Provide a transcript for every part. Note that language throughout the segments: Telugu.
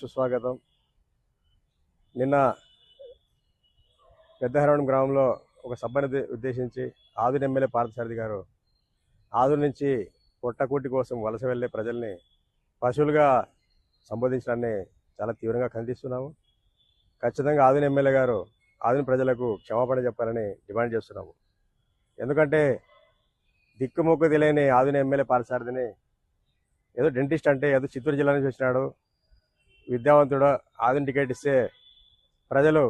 సుస్వాగతం నిన్న పెద్దహరవణం గ్రామంలో ఒక సభను ఉద్దేశించి ఆదుని ఎమ్మెల్యే పార్థసారథి గారు ఆదురు నుంచి పొట్టకూటి కోసం వలస వెళ్ళే ప్రజల్ని పశువులుగా సంబోధించడాన్ని చాలా తీవ్రంగా ఖండిస్తున్నాము. ఖచ్చితంగా ఆదుని ఎమ్మెల్యే గారు ఆదుని ప్రజలకు క్షమాపణ చెప్పాలని డిమాండ్ చేస్తున్నాము. ఎందుకంటే దిక్కుమొక్కు తెలియని ఆదుని ఎమ్మెల్యే పార్థసారథిని ఏదో డెంటిస్ట్ అంటే ఏదో చిత్తూరు జిల్లా నుంచి వచ్చినాడు. విద్యావంతుడు ఆధునిక టికెట్ ఇస్తే ప్రజలు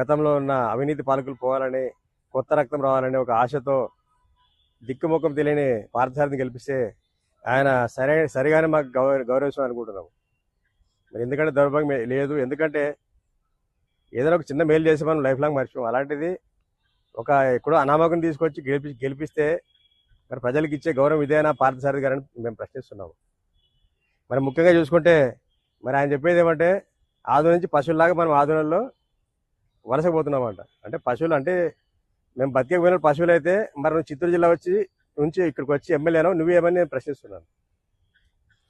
గతంలో ఉన్న అవినీతి పాలకులు పోవాలని కొత్త రక్తం రావాలని ఒక ఆశతో దిక్కుముఖం తెలియని పార్థార్థిని గెలిపిస్తే ఆయన సరైన సరిగానే మాకు గౌరవ గౌరవిస్తాం అనుకుంటున్నాము. మరి ఎందుకంటే దౌర్భాగ్యం లేదు. ఎందుకంటే ఏదైనా ఒక చిన్న మేలు చేసి మనం లైఫ్ లాంగ్ మర్చిపోం. అలాంటిది ఒక ఎక్కడో అనామకం తీసుకొచ్చి గెలిపి గెలిపిస్తే మరి ప్రజలకు ఇచ్చే గౌరవం ఇదేనా పార్థసారథి గారని మేము ప్రశ్నిస్తున్నాము. మరి ముఖ్యంగా చూసుకుంటే మరి ఆయన చెప్పేది ఏమంటే ఆదు నుంచి పశువులాగా మనం ఆదులలో వలసపోతున్నామంట. అంటే పశువులు అంటే మేము బతికే పోయిన పశువులు అయితే మరి నువ్వు చిత్తూరు జిల్లా వచ్చి నుంచి ఇక్కడికి వచ్చి ఎమ్మెల్యేనో నువ్వేమని నేను ప్రశ్నిస్తున్నాను.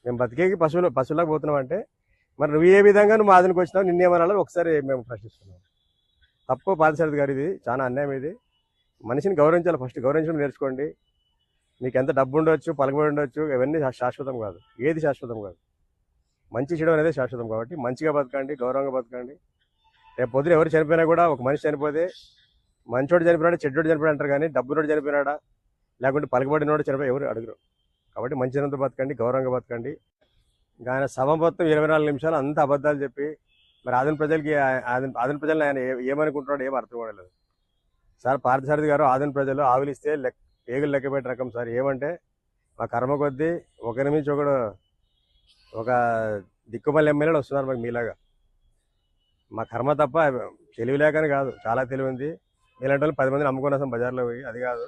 మేము బతికేకి పశువులు పశువులకు పోతున్నాం అంటే మరి నువ్వు ఏ విధంగా నువ్వు ఆధునికి వచ్చినావు నిన్నేమనాలో ఒకసారి మేము ప్రశ్నిస్తున్నాం. తప్పు పాదసారథి గారు ఇది చాలా అన్యాయం ఇది. మనిషిని గౌరవించాలి ఫస్ట్ గౌరవించడం నేర్చుకోండి. మీకు ఎంత డబ్బు ఉండొచ్చు పలకబడి ఉండొచ్చు ఇవన్నీ శాశ్వతం కాదు. ఏది శాశ్వతం కాదు. మంచి చెడు అనేది శాశ్వతం కాబట్టి మంచిగా బతకండి గౌరవంగా బతకండి. రేపు పొద్దున ఎవరు చనిపోయినా కూడా ఒక మనిషి చనిపోతే మంచోడు చనిపోయినాడు చెడ్డోడు చనిపోయినా అంటారు కానీ డబ్బునోడు చనిపోయినాడా లేకుంటే పలకబడినోడు చనిపోయి ఎవరు అడగరు. కాబట్టి మంచినంత బతకండి గౌరవంగా బతకండి. ఇంకా ఆయన సభ మొత్తం ఇరవై నాలుగు నిమిషాలు అంత అబద్ధాలు చెప్పి మరి ఆదిన ప్రజలకి ఆదిన ఆదిన ప్రజలను ఆయన ఏ- ఏం అర్థం కావట్లేదు. సార్ పార్థసారథి గారు ఆదిన ప్రజలు ఆవులిస్తే లెక్క పేగులు లెక్క రకం సార్. ఏమంటే మా కర్మ కొద్దీ ఒకరి నుంచి ఒకడు ఒక దిక్కుమల్లి ఎమ్మెల్యేలు వస్తున్నారు మాకు మీలాగా. మా కర్మ తప్ప తెలివి లేకని కాదు చాలా తెలివి ఉంది. మీలాంటి వాళ్ళు పది మందిని అమ్ముకున్నాం బజార్లో పోయి అది కాదు.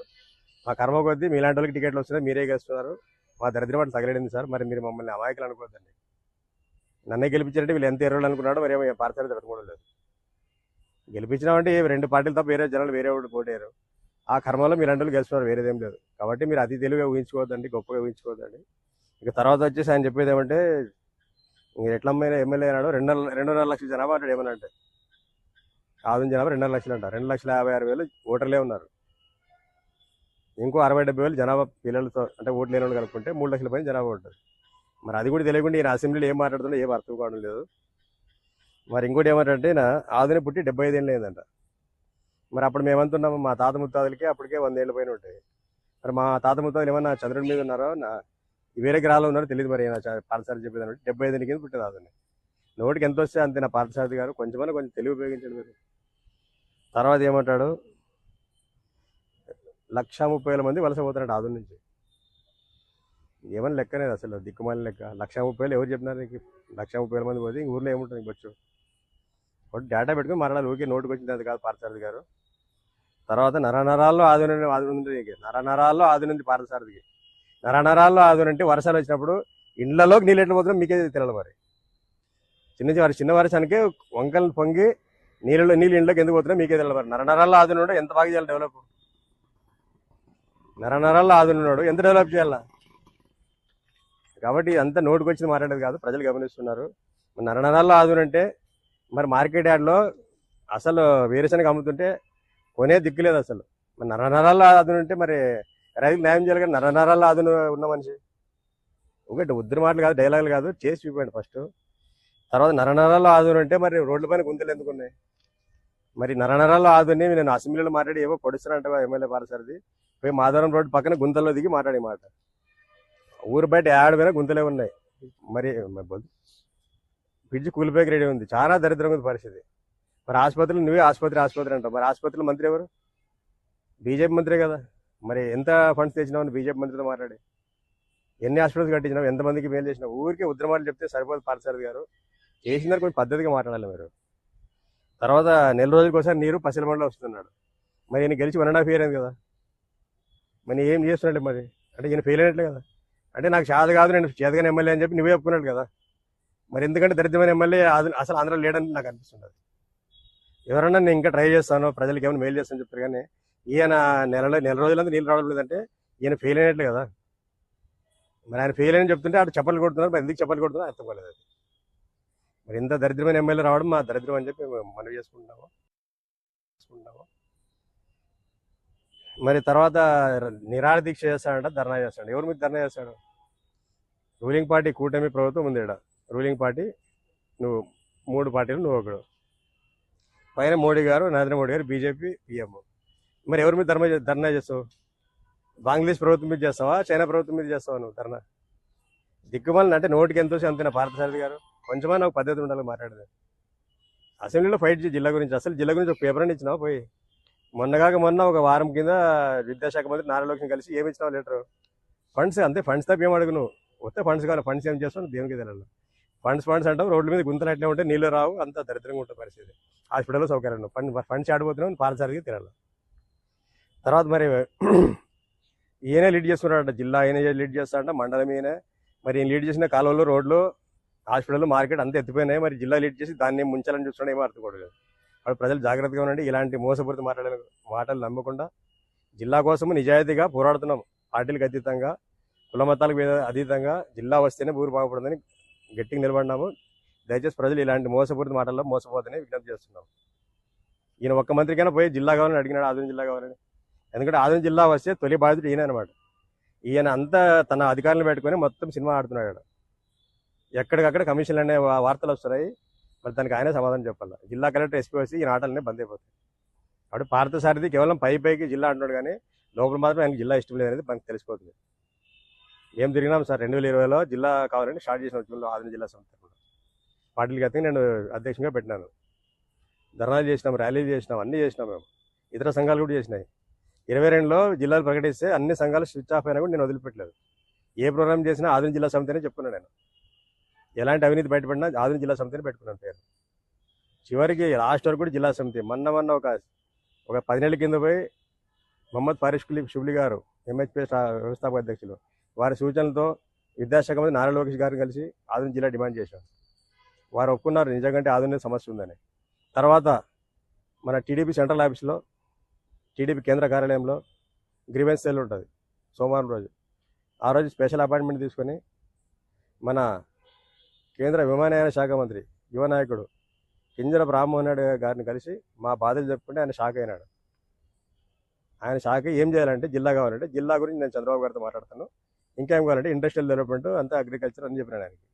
మా కర్మ కొద్దీ మీలాంటి వాళ్ళకి టికెట్లు వస్తున్నాయి మీరే గెలుస్తున్నారు. మా దరిద్రం వాటి తగలేడింది సార్ మరి మీరు మమ్మల్ని అమాయకులు అనుకోవద్దండి నన్నే గెలిపించారంటే వీళ్ళు ఎంత ఎరువులు అనుకున్నాడో మరి ఏమో పార్సల్ తట్టుకోవడం లేదు. గెలిపించినామంటే రెండు పార్టీలు తప్ప వేరే జనాలు వేరే ఒకటి పోటారు ఆ కర్మలో మీరు అంటే గెలుస్తున్నారు వేరేదేం లేదు. కాబట్టి మీరు అతి తెలివిగా ఊహించుకోవద్దండి గొప్పగా ఊహించుకోవద్దండి. ఇక తర్వాత వచ్చేసి ఆయన చెప్పేది ఏమంటే మీరు ఎట్లా ఎమ్మెల్యే అన్నాడు రెండున్నర రెండున్నర లక్షల జనాభా అంటాడు ఏమన్నా అంటే. ఆదిన జనాభా రెండున్నర లక్షలు అంట రెండు లక్షల యాభై ఆరు వేలు ఓటర్లే ఉన్నారు. ఇంకో అరవై డెబ్బై వేలు జనాభా పిల్లలతో అంటే ఓట్లు లేని వాళ్ళు కనుక్కుంటే మూడు లక్షల పైన జనాభా ఉంటుంది. మరి అది కూడా తెలియకుండా ఈయన అసెంబ్లీలో ఏం మాట్లాడుతుందో ఏం అర్థం కావడం లేదు. మరి ఇంకోటి ఏమంటే నా ఆదుని పుట్టి డెబ్బై ఐదేళ్ళు లేదంట మరి అప్పుడు మేమంతున్నాము మా తాత ముత్తాదులకి అప్పటికే వందేళ్ళ పైన ఉంటాయి. మరి మా తాత ముత్తాదులు ఏమన్నా చంద్రుడి మీద ఉన్నారో? నా వేరే గ్రహాలు ఉన్నారో తెలియదు మరి ఏమైనా పార్థసారథి చెప్పేది డెబ్బై ఐదు కింద పుట్టింది ఆదుని నోటికి ఎంత వస్తే అంతే నా పార్థసారథి గారు. కొంచెమన్నా కొంచెం తెలివి ఉపయోగించండి మీరు. తర్వాత ఏమంటాడు? లక్ష ముప్పై వేల మంది వలస పోతున్నాడు ఆదు నుంచి. ఏమని లెక్కనేది అసలు దిక్కుమాలి లెక్క. లక్ష ముప్పై వేలు ఎవరు చెప్పినారు నీకు? లక్ష ముప్పై వేల మంది పోతే ఇంక ఊర్లో ఏముంటుంది ఇంకొచ్చు ఒకటి డేటా పెట్టుకుని మరణాలు ఊరికే నోటుకు వచ్చింది అది కాదు పార్థసారథి గారు. తర్వాత నరనరాల్లో ఆదుని ఆదుని ఉంది నీకు. నరనరాల్లో ఆదుని నుండి పార్థసారథికి నరనరాల్లో ఆదునంటే అంటే వర్షాలు వచ్చినప్పుడు ఇండ్లలోకి నీళ్ళు ఎట్లా పోతున్నాం మీకే తెలియదు మరి. చిన్న చిన్న చిన్న వర్షానికే వంకలు పొంగి నీళ్ళు నీళ్ళు ఇంట్లోకి ఎందుకు పోతున్నాయి మీకే తెలియదు మరి. నరనరాల్లో ఆదుని ఎంత బాగా చేయాలి డెవలప్ నరనరాల్లో ఆదునున్నాడు ఎంత డెవలప్ చేయాలా? కాబట్టి అంతా నోటుకు వచ్చింది మాట్లాడేది కాదు ప్రజలు గమనిస్తున్నారు. మరి నరనరాల్లో ఆదునంటే మరి మార్కెట్ యార్డ్లో అసలు వేరుశనగ అమ్ముతుంటే కొనే దిక్కు లేదు అసలు. మరి నరనరాల్లో ఆదునంటే అంటే మరి రైతులు న్యాయం చేయాలి కానీ నరనరాల్లో ఆదుని ఉన్న మనిషి. ఒకటి ఉద్దరి మాటలు కాదు డైలాగులు కాదు చేసి చూపండి ఫస్ట్. తర్వాత నరనరాల్లో ఆదుని అంటే మరి రోడ్ల పైన గుంతలు ఎందుకున్నాయి మరి నరనరాల్లో ఆదుని నేను అసెంబ్లీలో మాట్లాడి ఏవో పొడుస్తానంట ఎమ్మెల్యే పారసరిది పోయి మాధవరం రోడ్డు పక్కన గుంతల్లో దిగి మాట్లాడే మాట. ఊరు బయట యాడ పోయినా గుంతలే ఉన్నాయి. మరి బ్రిడ్జ్ కూలిపోయి రెడీ ఉంది. చాలా దరిద్రంగా ఉంది పరిస్థితి. మరి ఆసుపత్రులు నువ్వే ఆసుపత్రి ఆసుపత్రి అంటావు. మరి ఆసుపత్రిలో మంత్రి ఎవరు? బీజేపీ మంత్రి కదా. మరి ఎంత ఫండ్స్ తెచ్చినావు బీజేపీ మంత్రితో మాట్లాడి? ఎన్ని హాస్పిటల్స్ కట్టించినావు? ఎంతమందికి మేలు చేసినావు? ఊరికే ఉద్రమాలు చెప్తే సరిపోదు పార్సారథి గారు. చేసిన కొంచెం పద్ధతిగా మాట్లాడాలి మీరు. తర్వాత నెల రోజులకోసారి నీరు నీరు పసిలమండలో వస్తున్నాడు. మరి ఈయన గెలిచి వన్ అండ్ హాఫ్ ఇయర్ అయింది కదా. మరి ఏం చేస్తున్నాడు మరి? అంటే ఈయన ఫెయిల్ అయినట్లే కదా. అంటే నాకు చేత కాదు నేను చేతగానే ఎమ్మెల్యే అని చెప్పి నువ్వే చెప్పుకున్నాడు కదా. మరి ఎందుకంటే దరిద్రమైన ఎమ్మెల్యే అసలు ఆంధ్ర లేడని నాకు అనిపిస్తుంది ఎవరన్నా నేను ఇంకా ట్రై చేస్తాను ప్రజలకు ఏమైనా మేలు చేస్తాను చెప్తారు కానీ ఈయన నెలలో నెల రోజులంతా నీళ్ళు రావడం లేదంటే ఈయన ఫెయిల్ అయినట్లు కదా. మరి ఆయన ఫెయిల్ అని చెప్తుంటే ఆడు చెప్పలు కొడుతున్నారు. మరి ఎందుకు చెప్పలు కొడుతున్నారు అర్థం కాలేదు అది. మరి ఇంత దరిద్రమైన ఎమ్మెల్యే రావడం మా దరిద్రం అని చెప్పి మేము మనవి చేసుకుంటున్నాము. చేసుకుంటున్నాము. మరి తర్వాత నిరాహార దీక్ష చేస్తాడంట ధర్నా చేస్తాడు. ఎవరి మీద ధర్నా చేస్తాడు? రూలింగ్ పార్టీ కూటమి ప్రభుత్వం ఉంది ఇక్కడ రూలింగ్ పార్టీ నువ్వు మూడు పార్టీలు నువ్వు ఒకడు. పైన మోడీ గారు నరేంద్ర మోడీ గారు బీజేపీ పిఎం. మరి ఎవరి మీద ధర్మ ధర్నా చేస్తావు? బంగ్లాదేశ్ ప్రభుత్వం మీద చేస్తావా? చైనా ప్రభుత్వం మీద చేస్తావా నువ్వు ధర్నా? దిక్కుమాలని అంటే నోటికి ఎంతో అంతేనా పార్థసారథి గారు? కొంచెమా నాకు పద్ధతి ఉండాలి మాట్లాడేది. అసెంబ్లీలో ఫైట్ చేయి జిల్లా గురించి అసలు జిల్లా గురించి ఒక పేపర్ అని ఇచ్చినావు పోయి? మొన్నగాక మొన్న ఒక వారం కింద విద్యాశాఖ మంత్రి నారా లోకేష్ కలిసి ఏమి ఇచ్చినావు లెటర్? ఫండ్స్ అంతే ఫండ్స్ తప్ప ఏం అడుగు నువ్వు వస్తే ఫండ్స్ కావాలి ఫండ్స్ ఏం చేస్తావు దేవునికి తెలియాలి. ఫండ్స్ ఫండ్స్ అంటావు రోడ్ల మీద గుంతలు అట్లే ఉంటే నీళ్ళు రావు అంత దరిద్రంగా ఉంటుంది పరిస్థితి. హాస్పిటల్లో సౌకర్యం ఫండ్ ఫండ్స్ ఆడిపోతున్నావు పాలసారికి తినాలి తర్వాత మరి ఈయనే లీడ్ చేస్తున్నాడంట. జిల్లా ఈయన లీడ్ చేస్తాడంట మండలం ఈయన. మరి ఈయన లీడ్ చేసిన కాలువలు రోడ్లు హాస్పిటల్ మార్కెట్ అంతా ఎత్తిపోయినాయి. మరి జిల్లా లీడ్ చేసి దాన్ని ముంచాలని చూస్తున్నాడు ఏమో అర్థం కూడా వాడు ప్రజలు జాగ్రత్తగా ఉండండి. ఇలాంటి మోసపూరిత మాటలు మాటలు నమ్మకుండా జిల్లా కోసం నిజాయితీగా పోరాడుతున్నాం. పార్టీలకు అతీతంగా కుల మతాలకు అతీతంగా జిల్లా వస్తేనే ఊరు బాగుపడుతుందని గట్టిగా నిలబడినాము. దయచేసి ప్రజలు ఇలాంటి మోసపూరిత మాటల్లో మోసపోతుందని విజ్ఞప్తి చేస్తున్నాం. ఈయన ఒక్క మంత్రికైనా పోయి జిల్లా కావాలని అడిగినాడు? ఆధునిక జిల్లా కావాలని. ఎందుకంటే ఆదిలాబాద్ జిల్లా వస్తే తొలి బాధితుడు ఈయన అనమాట ఈయన అంతా తన అధికారులను పెట్టుకొని మొత్తం సినిమా ఆడుతున్నాడు ఆడ. ఎక్కడికక్కడ కమిషన్లు అనే వార్తలు వస్తున్నాయి. మరి దానికి ఆయనే సమాధానం చెప్పాలి. జిల్లా కలెక్టర్ ఎస్పీ వచ్చి ఈయన ఆటలనే బంద్ అయిపోతాయి. అప్పుడు పార్థసారథి కేవలం పై పైకి జిల్లా అంటున్నాడు కానీ లోపల మాత్రం ఆయనకి జిల్లా ఇష్టం లేదనేది మనకు తెలిసిపోతుంది. ఏం తిరిగినాం సార్? రెండు వేల ఇరవైలో జిల్లా కావాలని స్టార్ట్ చేసిన ఉద్యమంలో ఆదిన జిల్లా సంస్థ పార్టీలకి అయితే నేను అధ్యక్షంగా పెట్టినాను. ధర్నాలు చేసినాం ర్యాలీలు చేసినాం అన్నీ చేసినాం మేము. ఇతర సంఘాలు కూడా చేసినాయి. ఇరవై రెండులో జిల్లాలు ప్రకటిస్తే అన్ని సంఘాలు స్విచ్ ఆఫ్ అయినా కూడా నేను వదిలిపెట్టలేదు. ఏ ప్రోగ్రామ్ చేసినా ఆధునిక జిల్లా సమితినే చెప్పుకున్నాను నేను. ఎలాంటి అవినీతి బయటపడినా ఆధునిక జిల్లా సమితిని పెట్టుకున్నాను పేరు. చివరికి లాస్ట్ వరకు కూడా జిల్లా సమితి. మొన్న మొన్న ఒక ఒక పదినేళ్ళ కింద పోయి మహమ్మద్ ఫారిష్ కులీ షుబ్లి గారు ఎంహెచ్పి వ్యవస్థాపక అధ్యక్షులు. వారి సూచనలతో విద్యాశాఖ మంత్రి నారా లోకేష్ గారిని కలిసి ఆధునిక జిల్లా డిమాండ్ చేశాం వారు ఒప్పుకున్నారు నిజంగా ఆధునిక సమస్య ఉందని. తర్వాత మన టీడీపీ సెంట్రల్ ఆఫీస్లో టీడీపీ కేంద్ర కార్యాలయంలో గ్రీవెన్స్ సెల్ ఉంటుంది సోమవారం రోజు. ఆ రోజు స్పెషల్ అపాయింట్మెంట్ తీసుకొని మన కేంద్ర విమానయాన శాఖ మంత్రి యువ నాయకుడు కింజర రామ్మోహన్ నాయుడు గారిని కలిసి మా బాధలు చెప్పుకుంటే ఆయన షాక్ అయినాడు. ఆయన షాక్ ఏం చేయాలంటే జిల్లా కావాలంటే జిల్లా గురించి నేను చంద్రబాబు గారితో మాట్లాడతాను ఇంకేం కావాలంటే ఇండస్ట్రియల్ డెవలప్మెంట్ అంతా అగ్రికల్చర్ అని చెప్పినాను ఆయనకి.